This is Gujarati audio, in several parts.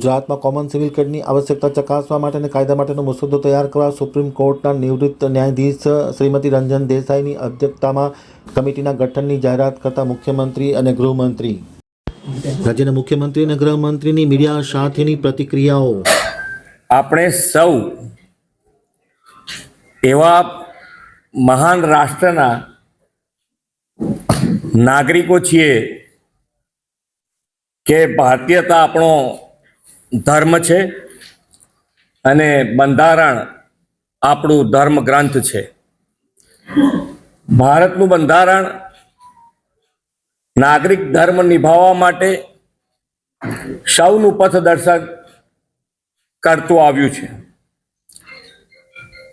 ગુજરાતમાં કોમન સિવિલ કોડની આવશ્યકતા ચકાસવા માટે અને કાયદા માટેનો મુસદ્દો તૈયાર કરવા સુપ્રીમ કોર્ટના નિવૃત્ત ન્યાયાધીશ શ્રીમતી રંજન દેસાઈની અધ્યક્ષતામાં કમિટીના ગઠનની જાહેરાત કરતા મુખ્યમંત્રી અને ગૃહમંત્રી. રાજ્યના મુખ્યમંત્રી અને ગૃહમંત્રીની મીડિયા સાથેની પ્રતિક્રિયાઓ. આપણે સૌ એવા મહાન રાષ્ટ્રના નાગરિકો છીએ કે ભારતીયતા આપણો ધર્મ છે અને બંધારણ આપણું ધર્મ ગ્રંથ છે. ભારતનું બંધારણ નાગરિક ધર્મ નિભાવવા માટે સૌનું પથદર્શક કરતું આવ્યું છે.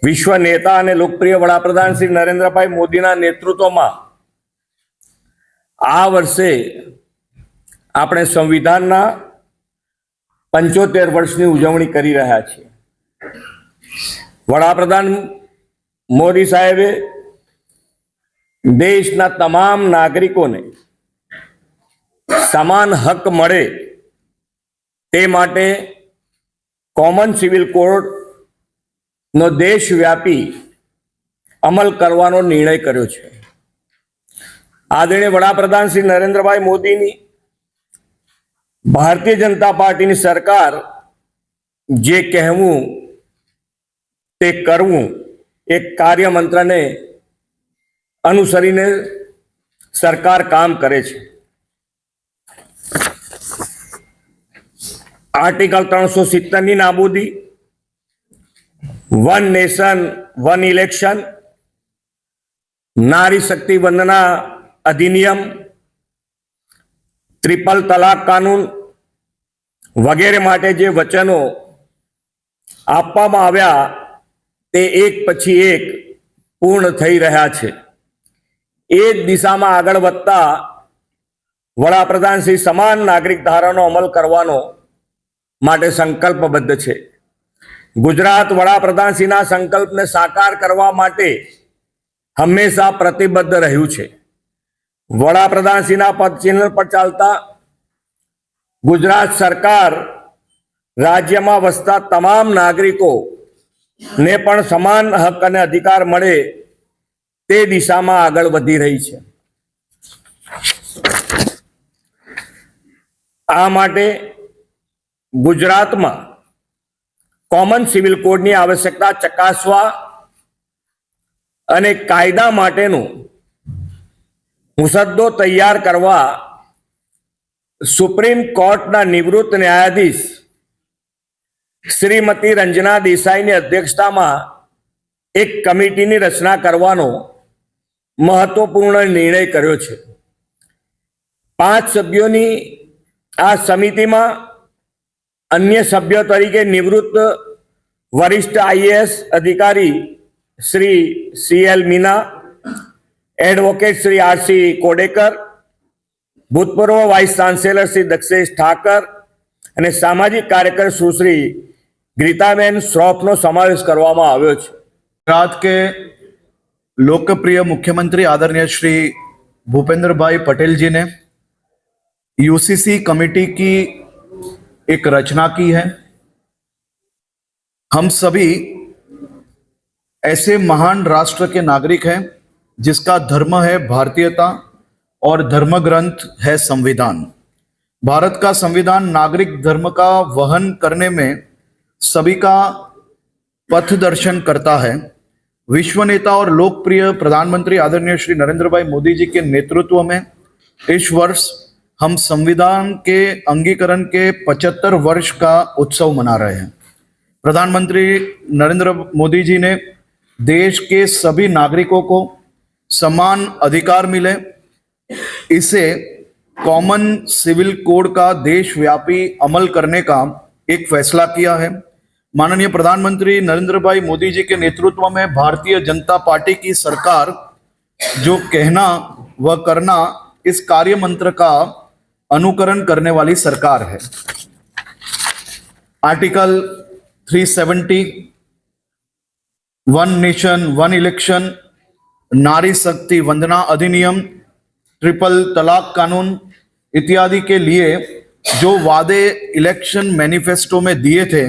વિશ્વ નેતા અને લોકપ્રિય વડાપ્રધાન શ્રી નરેન્દ્રભાઈ મોદીના નેતૃત્વમાં આ વર્ષે આપણે સંવિધાનના પંચોતેર વર્ષની ઉજવણી કરી રહ્યા છીએ વડાપ્રધાન મોદી સાહેબે દેશના તમામ નાગરિકોને સમાન હક મળે તે માટે કોમન સિવિલ કોડ નો દેશવ્યાપી અમલ કરવાનો નિર્ણય કર્યો છે. આદરણીય વડાપ્રધાન શ્રી નરેન્દ્રભાઈ મોદીની ભારતીય જનતા પાર્ટીની સરકાર જે કહેવું તે કરવું એક કાર્યમંત્રને અનુસરીને સરકાર કામ કરે છે. આર્ટિકલ ત્રણસો સિત્તેરની નાબૂદી, વન નેશન, વન ઇલેક્શન, નારી શક્તિ વંદના અધિનિયમ ટ્રિપલ તલાક કાનૂન વગેરે માટે જે વચનો આપવામાં આવ્યા, તે એક પછી એક પૂર્ણ થઈ રહ્યા છે. એ જ દિશામાં આગળ વધતા વડાપ્રધાન શ્રી સમાન નાગરિક ધારાનો અમલ કરવાનો માટે સંકલ્પબદ્ધ છે. ગુજરાત વડાપ્રધાનશ્રીના સંકલ્પને સાકાર કરવા માટે હંમેશા પ્રતિબદ્ધ રહ્યું છે. વડાપ્રધાનશ્રીના પદચિહ્ન પર ચાલતા ગુજરાત સરકાર રાજ્યમાં વસતા તમામ નાગરિકો ને પણ સમાન હક અને અધિકાર મળે તે દિશામાં આગળ વધી રહી છે. આ માટે ગુજરાતમાં કોમન સિવિલ કોડની આવશ્યકતા ચકાસવા અને કાયદા માટેનો મુસદ્દો તૈયાર કરવા સુપ્રીમ કોર્ટના નિવૃત્ત ન્યાયાધીશ શ્રીમતી રંજના દેસાઈની અધ્યક્ષતામાં એક કમિટીની રચના કરવાનો મહત્વપૂર્ણ નિર્ણય કર્યો છે. પાંચ સભ્યોની આ સમિતિમાં અન્ય સભ્યો તરીકે નિવૃત્ત વરિષ્ઠ આઈએએસ અધિકારી Shri C L Meena advocate Shri R C Kodekar ભૂતપૂર્વ વાઇસ ચાન્સેલર શ્રી દક્ષેશ ઠાકર અને સામાજિક કાર્યકર સુશ્રી ગીતાબેન શ્રોફનો સમાવેશ કરવામાં આવ્યો છે गुजरात के लोकप्रिय मुख्यमंत्री आदरणीय श्री भूपेंद्र भाई पटेल जी ने यूसीसी कमेटी की एक रचना की है हम सभी ऐसे महान राष्ट्र के नागरिक हैं जिसका धर्म है भारतीयता और धर्म ग्रंथ है संविधान। भारत का संविधान नागरिक धर्म का वहन करने में सभी का पथ दर्शन करता है। विश्व नेता और लोकप्रिय प्रधानमंत्री आदरणीय श्री नरेंद्र भाई मोदी जी के नेतृत्व में इस वर्ष हम संविधान के अंगीकरण के 75 वर्ष का उत्सव मना रहे हैं। प्रधानमंत्री नरेंद्र मोदी जी ने देश के सभी नागरिकों को समान अधिकार मिले। इसे कॉमन सिविल कोड का देशव्यापी अमल करने का एक फैसला किया है। माननीय प्रधानमंत्री नरेंद्र भाई मोदी जी के नेतृत्व में भारतीय जनता पार्टी की सरकार जो कहना व करना इस कार्य मंत्र का अनुकरण करने वाली सरकार है। Article 370 one nation one election नारी शक्ति वंदना अधिनियम, ट्रिपल तलाक कानून इत्यादि के लिए जो वादे इलेक्शन मैनिफेस्टो में दिए थे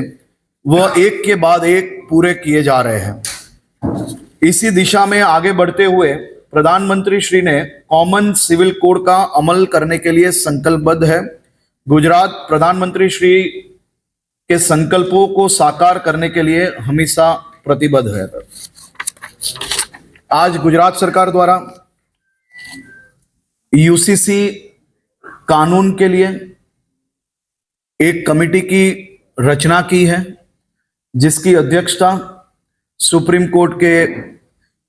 वह एक के बाद एक पूरे किए जा रहे हैं। इसी दिशा में आगे बढ़ते हुए प्रधानमंत्री श्री ने कॉमन सिविल कोड का अमल करने के लिए संकल्पबद्ध है। गुजरात प्रधानमंत्री श्री के संकल्पों को साकार करने के लिए हमेशा प्रतिबद्ध है। आज गुजरात सरकार द्वारा यूसीसी कानून के लिए एक कमेटी की रचना की है, जिसकी अध्यक्षता सुप्रीम कोर्ट के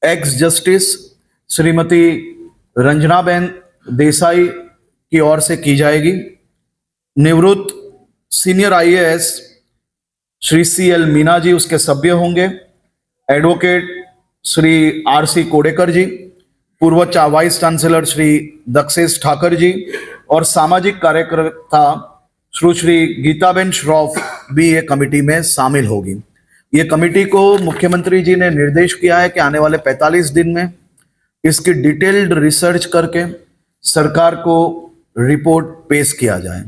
एक्स जस्टिस श्रीमती रंजनाबेन देसाई की ओर से की जाएगी। निवृत्त senior IAS Shri C L Meena ji उसके सभ्य होंगे। Advocate Shri R C Kodekar ji पूर्व चा वाइस चांसलर श्री दक्षेश ठाकर जी और सामाजिक कार्यकर्ता सुश्री गीताबेन श्रॉफ भी ये कमेटी में शामिल होगी ये कमेटी को मुख्यमंत्री जी ने निर्देश किया है कि आने वाले 45 दिन में इसकी डिटेल्ड रिसर्च करके सरकार को रिपोर्ट पेश किया जाए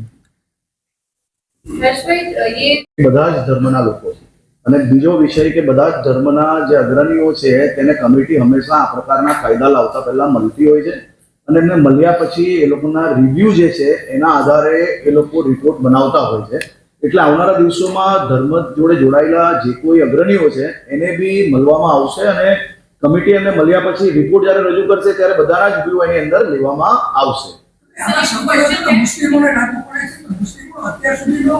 હર્ષભાઈ ये બધા જ ધર્મના લોકો છે અને બીજો વિષય કે બધા જ ધર્મના જે અગ્રણીઓ છે, તેને કમિટી હંમેશા આ પ્રકારના કાયદા લાવતા પહેલા મળતી હોય છે. અને એમને મળ્યા પછી એ લોકોના રિવ્યુ જે છે, એના આધારે એ લોકો રિપોર્ટ બનાવતા હોય છે. એટલે આવનારા દિવસોમાં ધર્મ જોડે જોડાયેલા જે કોઈ અગ્રણીઓ છે, એને બી મળવામાં આવશે અને કમિટી એમને મળ્યા પછી રિપોર્ટ જ્યારે રજૂ કરશે, ત્યારે બધાના જ વ્યૂ એની અંદર લેવામાં આવશે. મુસ્લિમો અત્યાર સુધીનો